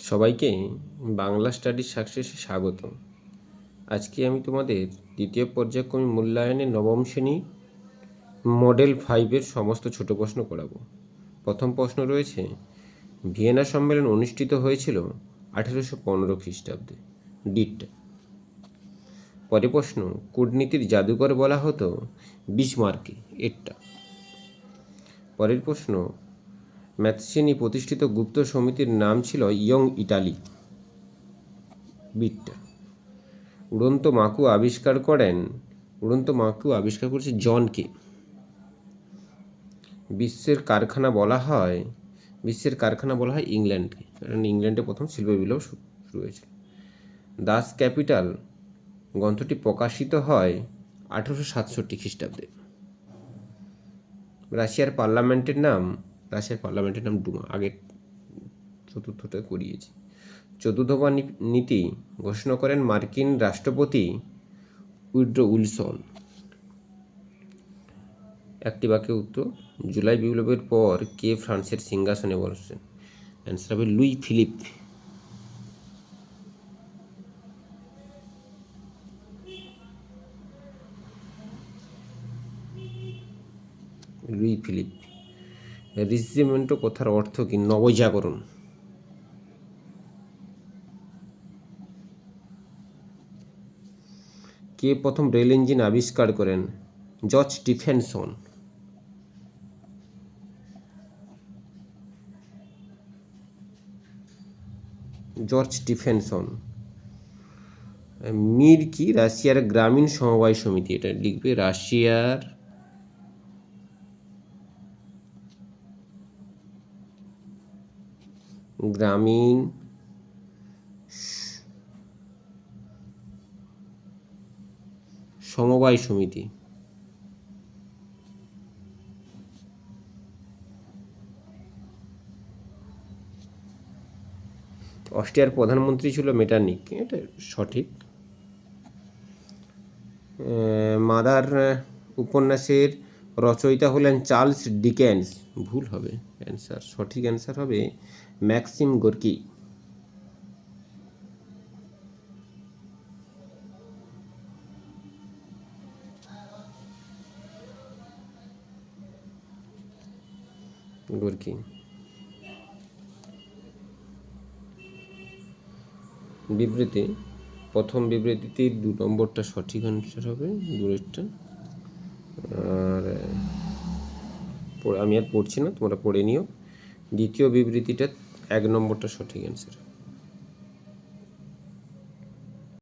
সবাইকে বাংলা স্টাডির সাকসেসে স্বাগত আজকে আমি তোমাদের দ্বিতীয় পর্যায়ক্রমিক মূল্যায়নে নবম শ্রেণি মডেল ফাইভের সমস্ত ছোট প্রশ্ন করাবো। প্রথম প্রশ্ন রয়েছে, ভিয়েনা সম্মেলন অনুষ্ঠিত হয়েছিল আঠেরোশো পনেরো খ্রিস্টাব্দে, ডিটটা। পরে প্রশ্ন, কূটনীতির জাদুকর বলা হতো বিসমার্কে, এরটা। পরের প্রশ্ন প্রতিষ্ঠিত গুপ্ত সমিতির নাম ছিল ইয়ং ইটালি। বিটটা উড়ন্ত মাকু আবিষ্কার করেন, উড়ন্ত মাকু আবিষ্কার করেছে জনকে বিশ্বের কারখানা বলা হয়, বিশ্বের কারখানা বলা হয় ইংল্যান্ডকে, কারণ ইংল্যান্ডে প্রথম শিল্প বিপ্লব শুরু হয়েছিল। দাস ক্যাপিটাল গ্রন্থটি প্রকাশিত হয় আঠেরোশো সাতষট্টি খ্রিস্টাব্দে। রাশিয়ার পার্লামেন্টের নাম রাশিয়ার পার্লামেন্টের নাম ডুমা আগে চতুর্থটা করিয়েছি। চতুর্থবার নীতি ঘোষণা করেন মার্কিন রাষ্ট্রপতি উইড্রো উইলসন। একটি বাক্যে উত্তর, জুলাই বিপ্লবের পর কে ফ্রান্সের সিংহাসনে বসেন অ্যান্সার হবে লুই ফিলিপ। Louis Philippe. রিজিমেন্টো কথার অর্থ কি? নবজাগরণ। কে প্রথম রেল ইঞ্জিন আবিষ্কার করেন? George Stephenson. George Stephenson. Mir কি? রাশিয়ার গ্রামীণ সমবায় সমিতি। এটা লিখবে রাশিয়ার গ্রামীণ সমবায় সমিতি। অস্ট্রিয়ার প্রধানমন্ত্রী ছিল মেটারনিক এটা সঠিক। মাদার উপন্যাসের রচয়িতা হলেন চার্লস ডিকেন্স। ভুল হবে, অ্যান্সার, সঠিক অ্যান্সার হবে ম্যাক্সিম গোর্কি গোর্কি বিবৃতি। প্রথম বিবৃতিতে দু নম্বরটা সঠিক অ্যান্সার হবে, দূরেরটা। আর আমি আর পড়ছি না, তোমরা পড়ে নিও। দ্বিতীয় বিবৃতিটা এক নম্বরটা সঠিক অ্যান্সার